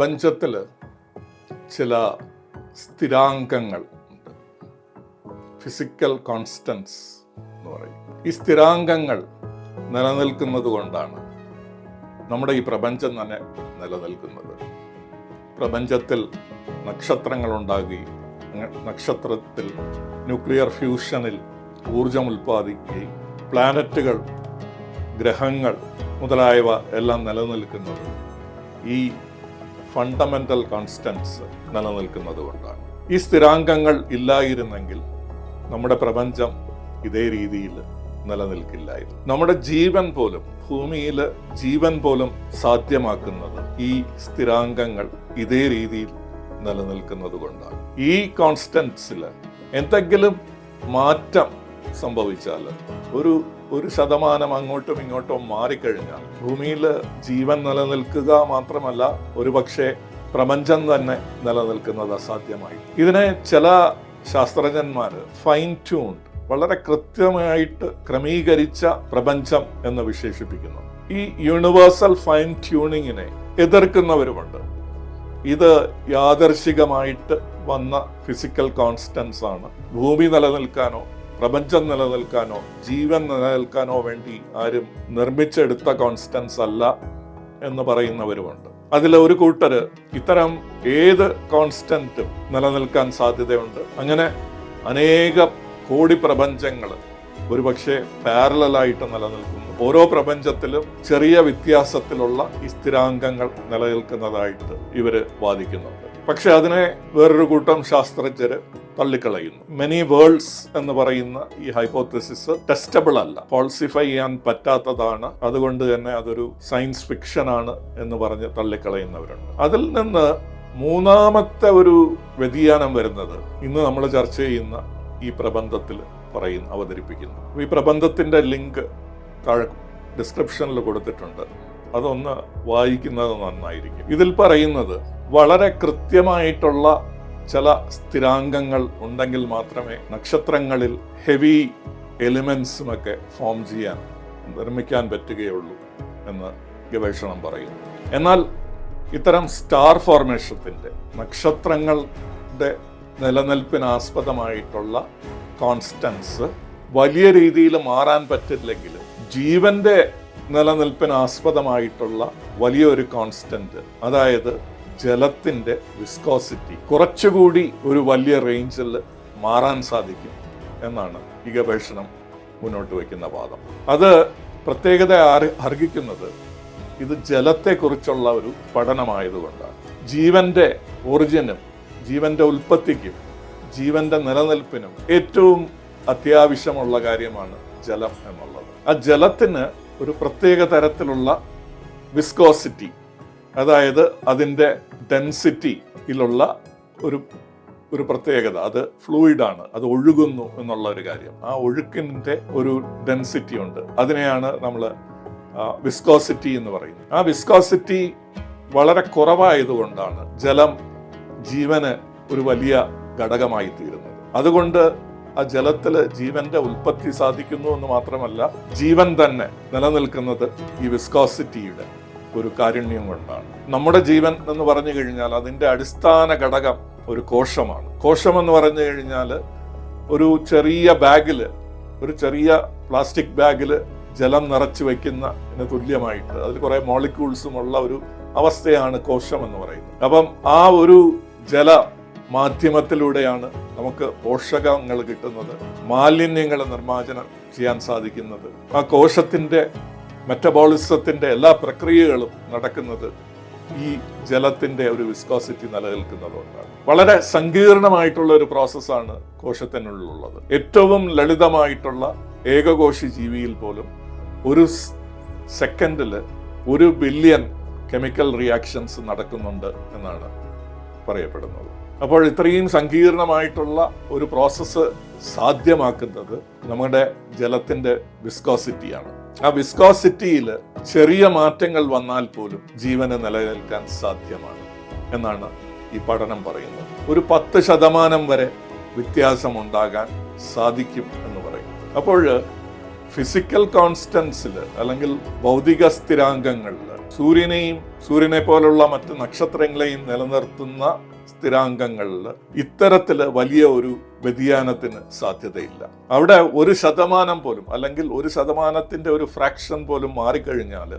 പ്രപഞ്ചത്തിൽ ചില സ്ഥിരാങ്കങ്ങൾ ഉണ്ട്. ഫിസിക്കൽ കോൺസ്റ്റൻസ് എന്ന് പറയും. ഈ സ്ഥിരാങ്കങ്ങൾ നിലനിൽക്കുന്നത് കൊണ്ടാണ് നമ്മുടെ ഈ പ്രപഞ്ചം തന്നെ നിലനിൽക്കുന്നത്. പ്രപഞ്ചത്തിൽ നക്ഷത്രങ്ങൾ ഉണ്ടാകുകയും നക്ഷത്രത്തിൽ ന്യൂക്ലിയർ ഫ്യൂഷനിൽ ഊർജം ഉൽപ്പാദിക്കുകയും പ്ലാനറ്റുകൾ ഗ്രഹങ്ങൾ മുതലായവ എല്ലാം നിലനിൽക്കുന്നത് ഈ ഫണ്ടമെന്റൽ കോൺസ്റ്റൻസ് നിലനിൽക്കുന്നത് കൊണ്ടാണ് ഈ സ്ഥിരാങ്കങ്ങൾ ഇല്ലായിരുന്നെങ്കിൽ നമ്മുടെ പ്രപഞ്ചം ഇതേ രീതിയിൽ നിലനിൽക്കില്ലായിരുന്നു. നമ്മുടെ ജീവൻ പോലും ഭൂമിയിൽ ജീവൻ പോലും സാധ്യമാക്കുന്നത് ഈ സ്ഥിരാങ്കങ്ങൾ ഇതേ രീതിയിൽ നിലനിൽക്കുന്നത് കൊണ്ടാണ് ഈ കോൺസ്റ്റൻസിൽ എന്തെങ്കിലും മാറ്റം സംഭവിച്ചാൽ ഒരു ഒരു ശതമാനം അങ്ങോട്ടും ഇങ്ങോട്ടും മാറിക്കഴിഞ്ഞാൽ ഭൂമിയിൽ ജീവൻ നിലനിൽക്കുക മാത്രമല്ല ഒരുപക്ഷെ പ്രപഞ്ചം തന്നെ നിലനിൽക്കുന്നത് അസാധ്യമായി. ഇതിനെ ചില ശാസ്ത്രജ്ഞന്മാർ ഫൈൻ ട്യൂൺഡ് വളരെ കൃത്യമായിട്ട് ക്രമീകരിച്ച പ്രപഞ്ചം എന്ന് വിശേഷിപ്പിക്കുന്നു. ഈ യൂണിവേഴ്സൽ ഫൈൻ ട്യൂണിങ്ങിനെ എതിർക്കുന്നവരുമുണ്ട്. ഇത് യാദർശികമായിട്ട് വന്ന ഫിസിക്കൽ കോൺസ്റ്റൻസ് ആണ്. ഭൂമി നിലനിൽക്കാനോ പ്രപഞ്ചം നിലനിൽക്കാനോ ജീവൻ നിലനിൽക്കാനോ വേണ്ടി ആരും നിർമ്മിച്ചെടുത്ത കോൺസ്റ്റൻസ് അല്ല എന്ന് പറയുന്നവരുമുണ്ട്. അതിൽ ഒരു കൂട്ടര് ഇത്തരം ഏത് കോൺസ്റ്റന്റും നിലനിൽക്കാൻ സാധ്യതയുണ്ട്. അങ്ങനെ അനേക കോടി പ്രപഞ്ചങ്ങൾ ഒരുപക്ഷെ പാരലായിട്ട് നിലനിൽക്കുന്നു. ഓരോ പ്രപഞ്ചത്തിലും ചെറിയ വ്യത്യാസത്തിലുള്ള ഈ സ്ഥിരാംഗങ്ങൾ നിലനിൽക്കുന്നതായിട്ട് ഇവർ വാദിക്കുന്നുണ്ട്. പക്ഷെ അതിനെ വേറൊരു കൂട്ടം ശാസ്ത്രജ്ഞർ തള്ളിക്കളയുന്നു. മെനി വേൾഡ്സ് എന്ന് പറയുന്ന ഈ ഹൈപ്പോത്തസിസ് ടെസ്റ്റബിൾ അല്ല. ഫോൾസിഫൈ ചെയ്യാൻ പറ്റാത്തതാണ്. അതുകൊണ്ട് തന്നെ അതൊരു സയൻസ് ഫിക്ഷൻ ആണ് എന്ന് പറഞ്ഞ് തള്ളിക്കളയുന്നവരുണ്ട്. അതിൽ നിന്ന് മൂന്നാമത്തെ ഒരു വ്യതിയാനം വരുന്നത് ഇന്ന് നമ്മൾ ചർച്ച ചെയ്യുന്ന ഈ പ്രബന്ധത്തിൽ പറയുന്നു അവതരിപ്പിക്കുന്നു. ഈ പ്രബന്ധത്തിന്റെ ലിങ്ക് താഴെ ഡിസ്ക്രിപ്ഷനിൽ കൊടുത്തിട്ടുണ്ട്. അതൊന്ന് വായിക്കുന്നത് നന്നായിരിക്കും. ഇതിൽ പറയുന്നത് വളരെ കൃത്യമായിട്ടുള്ള ചില സ്ഥിരാംഗങ്ങൾ ഉണ്ടെങ്കിൽ മാത്രമേ നക്ഷത്രങ്ങളിൽ ഹെവി എലിമെന്റ്സുമൊക്കെ ഫോം ചെയ്യാൻ നിർമ്മിക്കാൻ പറ്റുകയുള്ളൂ എന്ന് ഗവേഷണം പറയുന്നു. എന്നാൽ ഇത്തരം സ്റ്റാർ ഫോർമേഷത്തിന്റെ നക്ഷത്രങ്ങളുടെ നിലനിൽപ്പിനാസ്പദമായിട്ടുള്ള കോൺസ്റ്റൻസ് വലിയ രീതിയിൽ മാറാൻ പറ്റില്ലെങ്കിലും ജീവന്റെ നിലനിൽപ്പിനാസ്പദമായിട്ടുള്ള വലിയൊരു കോൺസ്റ്റന്റ് അതായത് ജലത്തിന്റെ വിസ്കോസിറ്റി കുറച്ചുകൂടി ഒരു വലിയ റേഞ്ചിൽ മാറാൻ സാധിക്കും എന്നാണ് ഈ ഗവേഷണം മുന്നോട്ട് വയ്ക്കുന്ന വാദം. അത് പ്രത്യേകത അർഹിക്കുന്നത് ഇത് ജലത്തെക്കുറിച്ചുള്ള ഒരു പഠനമായതുകൊണ്ടാണ്. ജീവന്റെ ഒറിജിനും ജീവന്റെ ഉൽപ്പത്തിക്കും ജീവന്റെ നിലനിൽപ്പിനും ഏറ്റവും അത്യാവശ്യമുള്ള കാര്യമാണ് ജലം എന്നുള്ളത്. ആ ജലത്തിന് ഒരു പ്രത്യേക തരത്തിലുള്ള വിസ്കോസിറ്റി അതായത് അതിന്റെ ഡെൻസിറ്റിയിലുള്ള ഒരു ഒരു പ്രത്യേകത. അത് ഫ്ലൂയിഡാണ് അത് ഒഴുകുന്നു എന്നുള്ള ഒരു കാര്യം. ആ ഒഴുക്കിന്റെ ഒരു ഡെൻസിറ്റി ഉണ്ട്. അതിനെയാണ് നമ്മൾ വിസ്കോസിറ്റി എന്ന് പറയുന്നത്. ആ വിസ്കോസിറ്റി വളരെ കുറവായതുകൊണ്ടാണ് ജലം ജീവന് ഒരു വലിയ ഘടകമായി തീരുന്നത് അതുകൊണ്ട് ആ ജലത്തിൽ ജീവന്റെ ഉൽപ്പത്തി സാധിക്കുന്നു എന്ന് മാത്രമല്ല ജീവൻ തന്നെ നിലനിൽക്കുന്നത് ഈ വിസ്കോസിറ്റിയുടെ ഒരു കാരുണ്യം കൊണ്ടാണ്. നമ്മുടെ ജീവൻ എന്ന് പറഞ്ഞു കഴിഞ്ഞാൽ അതിന്റെ അടിസ്ഥാന ഘടകം ഒരു കോശമാണ്. കോശം എന്ന് പറഞ്ഞു കഴിഞ്ഞാൽ ഒരു ചെറിയ ബാഗിൽ ഒരു ചെറിയ പ്ലാസ്റ്റിക് ബാഗിൽ ജലം നിറച്ചു വെക്കുന്ന തുല്യമായിട്ട് അതിൽ കുറെ മോളിക്യൂൾസും ഉള്ള ഒരു അവസ്ഥയാണ് കോശം എന്ന് പറയുന്നത്. അപ്പം ആ ഒരു ജല മാധ്യമത്തിലൂടെയാണ് നമുക്ക് പോഷകങ്ങൾ കിട്ടുന്നത് മാലിന്യങ്ങൾ നിർമ്മാർജനം ചെയ്യാൻ സാധിക്കുന്നത്. ആ കോശത്തിന്റെ മെറ്റബോളിസത്തിന്റെ എല്ലാ പ്രക്രിയകളും നടക്കുന്നത് ഈ ജലത്തിന്റെ ഒരു വിസ്കോസിറ്റി നിലനിൽക്കുന്നതുകൊണ്ടാണ്. വളരെ സങ്കീർണമായിട്ടുള്ള ഒരു പ്രോസസ്സാണ് കോശത്തിനുള്ളിലുള്ളത്. ഏറ്റവും ലളിതമായിട്ടുള്ള ഏകകോശി ജീവിയിൽ പോലും ഒരു സെക്കൻഡിൽ ഒരു ബില്യൺ കെമിക്കൽ റിയാക്ഷൻസ് നടക്കുന്നുണ്ട് എന്നാണ് പറയപ്പെടുന്നത്. അപ്പോൾ ഇത്രയും സങ്കീർണമായിട്ടുള്ള ഒരു പ്രോസസ്സ് സാധ്യമാക്കുന്നത് നമ്മുടെ ജലത്തിന്റെ വിസ്കോസിറ്റിയാണ്. ആ വിസ്കോസിറ്റിയിൽ ചെറിയ മാറ്റങ്ങൾ വന്നാൽ പോലും ജീവന് നിലനിൽക്കാൻ സാധ്യമാണ് എന്നാണ് ഈ പഠനം പറയുന്നത്. ഒരു പത്ത് ശതമാനം വരെ വ്യത്യാസം ഉണ്ടാകാൻ സാധിക്കും എന്ന് പറയും അപ്പോൾ ഫിസിക്കൽ കോൺസ്റ്റൻസിൽ അല്ലെങ്കിൽ ഭൗതിക സ്ഥിരാംഗങ്ങളിൽ സൂര്യനെയും സൂര്യനെ പോലുള്ള മറ്റ് നക്ഷത്രങ്ങളെയും നിലനിർത്തുന്ന സ്ഥിരാംഗങ്ങളിൽ ഇത്തരത്തിൽ വലിയ ഒരു വ്യതിയാനത്തിന് സാധ്യതയില്ല. അവിടെ ഒരു ശതമാനം പോലും അല്ലെങ്കിൽ ഒരു ശതമാനത്തിന്റെ ഒരു ഫ്രാക്ഷൻ പോലും മാറിക്കഴിഞ്ഞാൽ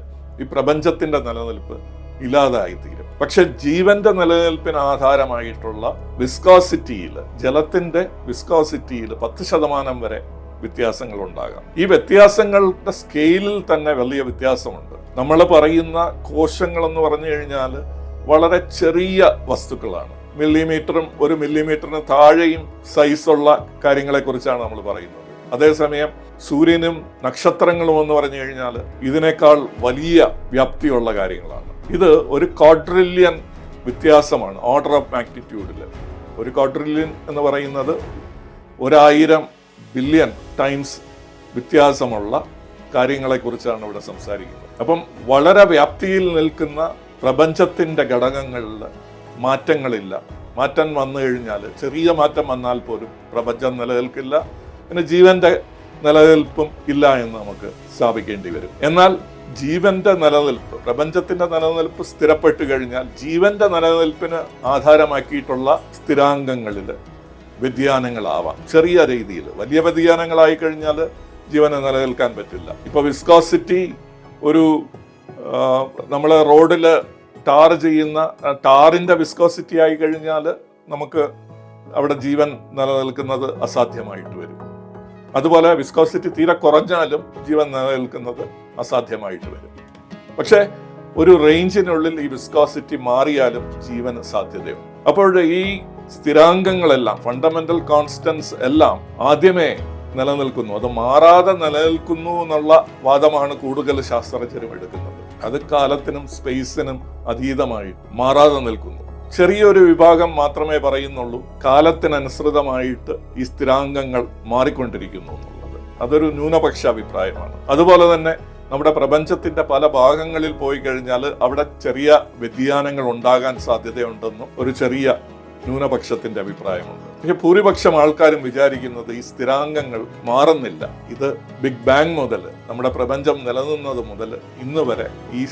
ഈ പ്രപഞ്ചത്തിന്റെ നിലനിൽപ്പ് ഇല്ലാതായി തീരും പക്ഷെ ജീവന്റെ നിലനിൽപ്പിന് ആധാരമായിട്ടുള്ള വിസ്കോസിറ്റിയിൽ ജലത്തിന്റെ വിസ്കോസിറ്റിയിൽ പത്ത് ശതമാനം വരെ വ്യത്യാസങ്ങൾ ഉണ്ടാകാം ഈ വ്യത്യാസങ്ങളുടെ സ്കെയിലിൽ തന്നെ വലിയ വ്യത്യാസമുണ്ട്. നമ്മൾ പറയുന്ന കോശങ്ങൾ എന്ന് പറഞ്ഞു കഴിഞ്ഞാൽ വളരെ ചെറിയ വസ്തുക്കളാണ്. മില്ലിമീറ്ററും ഒരു മില്ലിമീറ്ററിന് താഴെയും സൈസുള്ള കാര്യങ്ങളെ കുറിച്ചാണ് നമ്മൾ പറയുന്നത്. അതേസമയം സൂര്യനും നക്ഷത്രങ്ങളും എന്ന് പറഞ്ഞു കഴിഞ്ഞാൽ ഇതിനേക്കാൾ വലിയ വ്യാപ്തിയുള്ള കാര്യങ്ങളാണ്. ഇത് ഒരു ക്വാഡ്രില്യൻ വ്യത്യാസമാണ് ഓർഡർ ഓഫ് മാഗ്നിറ്റ്യൂഡിൽ ഒരു ക്വാഡ്രില്യൻ എന്ന് പറയുന്നത് ഒരായിരം ബില്യൺ ടൈംസ് വ്യത്യാസമുള്ള കാര്യങ്ങളെക്കുറിച്ചാണ് ഇവിടെ സംസാരിക്കുന്നത്. അപ്പം വളരെ വ്യാപ്തിയിൽ നിൽക്കുന്ന പ്രപഞ്ചത്തിന്റെ ഘടകങ്ങളിൽ മാറ്റങ്ങളില്ല. മാറ്റം വന്നു കഴിഞ്ഞാൽ ചെറിയ മാറ്റം വന്നാൽ പോലും പ്രപഞ്ചം നിലനിൽക്കില്ല. പിന്നെ ജീവന്റെ നിലനിൽപ്പും ഇല്ല എന്ന് നമുക്ക് സ്ഥാപിക്കേണ്ടി വരും. എന്നാൽ ജീവന്റെ നിലനിൽപ്പ് പ്രപഞ്ചത്തിന്റെ നിലനിൽപ്പ് സ്ഥിരപ്പെട്ടു കഴിഞ്ഞാൽ ജീവന്റെ നിലനിൽപ്പിന് ആധാരമാക്കിയിട്ടുള്ള സ്ഥിരാംഗങ്ങളിൽ വ്യതിയാനങ്ങളാവാം. ചെറിയ രീതിയിൽ വലിയ വ്യതിയാനങ്ങളായി കഴിഞ്ഞാൽ ജീവനെ നിലനിൽക്കാൻ പറ്റില്ല. ഇപ്പൊ വിസ്കോസിറ്റി ഒരു നമ്മൾ റോഡിൽ ടാർ ചെയ്യുന്ന ടാറിന്റെ വിസ്കോസിറ്റി ആയി കഴിഞ്ഞാൽ നമുക്ക് അവിടെ ജീവൻ നിലനിൽക്കുന്നത് അസാധ്യമായിട്ട് വരും. അതുപോലെ വിസ്കോസിറ്റി തീരെ കുറഞ്ഞാലും ജീവൻ നിലനിൽക്കുന്നത് അസാധ്യമായിട്ട് വരും. പക്ഷേ ഒരു റേഞ്ചിനുള്ളിൽ ഈ വിസ്കോസിറ്റി മാറിയാലും ജീവന് സാധ്യതയുണ്ട്. അപ്പോൾ ഈ സ്ഥിരാംഗങ്ങളെല്ലാം ഫണ്ടമെന്റൽ കോൺസ്റ്റൻസ് എല്ലാം ആദ്യമേ നിലനിൽക്കുന്നു. അത് മാറാതെ നിലനിൽക്കുന്നു എന്നുള്ള വാദമാണ് കൂടുതൽ ശാസ്ത്രജ്ഞരും എടുക്കുന്നത്. അത് കാലത്തിനും സ്പേസിനും അതീതമായി മാറാതെ നിൽക്കുന്നു. ചെറിയൊരു വിഭാഗം മാത്രമേ പറയുന്നുള്ളൂ കാലത്തിനനുസൃതമായിട്ട് ഈ സ്ഥിരാംഗങ്ങൾ മാറിക്കൊണ്ടിരിക്കുന്നു എന്നുള്ളത്. അതൊരു ന്യൂനപക്ഷ അഭിപ്രായമാണ് അതുപോലെ തന്നെ നമ്മുടെ പ്രപഞ്ചത്തിന്റെ പല ഭാഗങ്ങളിൽ പോയി കഴിഞ്ഞാൽ അവിടെ ചെറിയ വ്യതിയാനങ്ങൾ ഉണ്ടാകാൻ സാധ്യതയുണ്ടെന്നും ഒരു ചെറിയ ന്യൂനപക്ഷത്തിന്റെ അഭിപ്രായമുണ്ട്. പക്ഷെ ഭൂരിപക്ഷം ആൾക്കാരും വിചാരിക്കുന്നത് ഈ സ്ഥിരാംഗങ്ങൾ മാറുന്നില്ല. ഇത് ബിഗ് ബാങ് മുതൽ നമ്മുടെ പ്രപഞ്ചം നിലനിന്നത് മുതൽ ഇന്ന് വരെ ഈ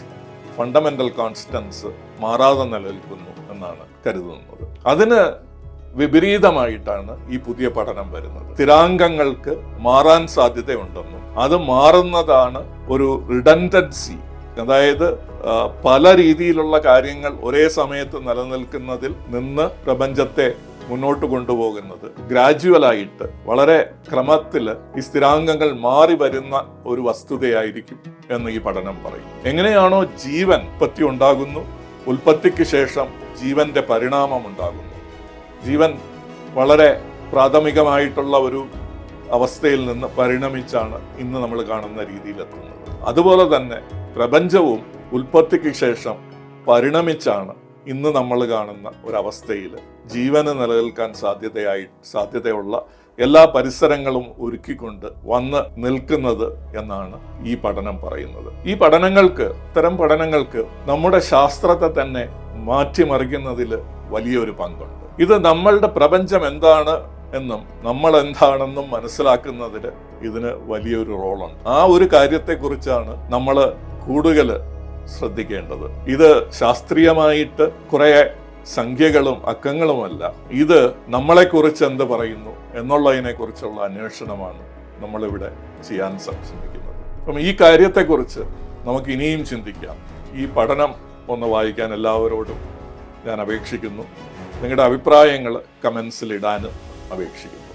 ഫണ്ടമെന്റൽ കോൺസ്റ്റൻസ് മാറാതെ നിലനിൽക്കുന്നു എന്നാണ് കരുതുന്നത്. അതിന് വിപരീതമായിട്ടാണ് ഈ പുതിയ പഠനം വരുന്നത്. സ്ഥിരാംഗങ്ങൾക്ക് മാറാൻ സാധ്യതയുണ്ടെന്നും അത് മാറുന്നതാണ് ഒരു റിഡൻഡൻസി അതായത് പല രീതിയിലുള്ള കാര്യങ്ങൾ ഒരേ സമയത്ത് നിലനിൽക്കുന്നതിൽ നിന്ന് പ്രപഞ്ചത്തെ മുന്നോട്ട് കൊണ്ടുപോകുന്നത് ഗ്രാജുവലായിട്ട് വളരെ ക്രമത്തിൽ ഈ സ്ഥിരാംഗങ്ങൾ മാറി വരുന്ന ഒരു വസ്തുതയായിരിക്കും എന്ന് ഈ പഠനം പറയും. എങ്ങനെയാണോ ജീവൻ ഉൽപ്പത്തി ഉണ്ടാകുന്നു ഉൽപ്പത്തിക്ക് ശേഷം ജീവന്റെ പരിണാമം ഉണ്ടാകുന്നു. ജീവൻ വളരെ പ്രാഥമികമായിട്ടുള്ള ഒരു അവസ്ഥയിൽ നിന്ന് പരിണമിച്ചാണ് ഇന്ന് നമ്മൾ കാണുന്ന രീതിയിലെത്തുന്നത് അതുപോലെ തന്നെ പ്രപഞ്ചവും ഉൽപ്പത്തിക്ക് ശേഷം പരിണമിച്ചാണ് ഇന്ന് നമ്മൾ കാണുന്ന ഒരവസ്ഥയിൽ ജീവന് നിലനിൽക്കാൻ സാധ്യതയായി സാധ്യതയുള്ള എല്ലാ പരിസരങ്ങളും ഒരുക്കിക്കൊണ്ട് വന്ന് നിൽക്കുന്നത് എന്നാണ് ഈ പഠനം പറയുന്നത്. ഈ പഠനങ്ങൾക്ക് ഇത്തരം പഠനങ്ങൾക്ക് നമ്മുടെ ശാസ്ത്രത്തെ തന്നെ മാറ്റിമറിക്കുന്നതിൽ വലിയൊരു പങ്കുണ്ട്. ഇത് നമ്മളുടെ പ്രപഞ്ചം എന്താണ് എന്നും നമ്മൾ എന്താണെന്നും മനസ്സിലാക്കുന്നതിൽ ഇതിന് വലിയൊരു റോളുണ്ട്. ആ ഒരു കാര്യത്തെക്കുറിച്ചാണ് നമ്മൾ കൂടുതൽ ശ്രദ്ധിക്കേണ്ടത്. ഇത് ശാസ്ത്രീയമായിട്ട് കുറെ സംഖ്യകളും അക്കങ്ങളുമല്ല. ഇത് നമ്മളെക്കുറിച്ച് എന്ത് പറയുന്നു എന്നുള്ളതിനെ കുറിച്ചുള്ള അന്വേഷണമാണ് നമ്മളിവിടെ ചെയ്യാൻ ശ്രമിക്കുന്നത്. അപ്പം ഈ കാര്യത്തെക്കുറിച്ച് നമുക്ക് ഇനിയും ചിന്തിക്കാം. ഈ പഠനം ഒന്ന് വായിക്കാൻ എല്ലാവരോടും ഞാൻ അപേക്ഷിക്കുന്നു. നിങ്ങളുടെ അഭിപ്രായങ്ങൾ കമൻസിൽ ഇടാനും അപേക്ഷിക്കുന്നു.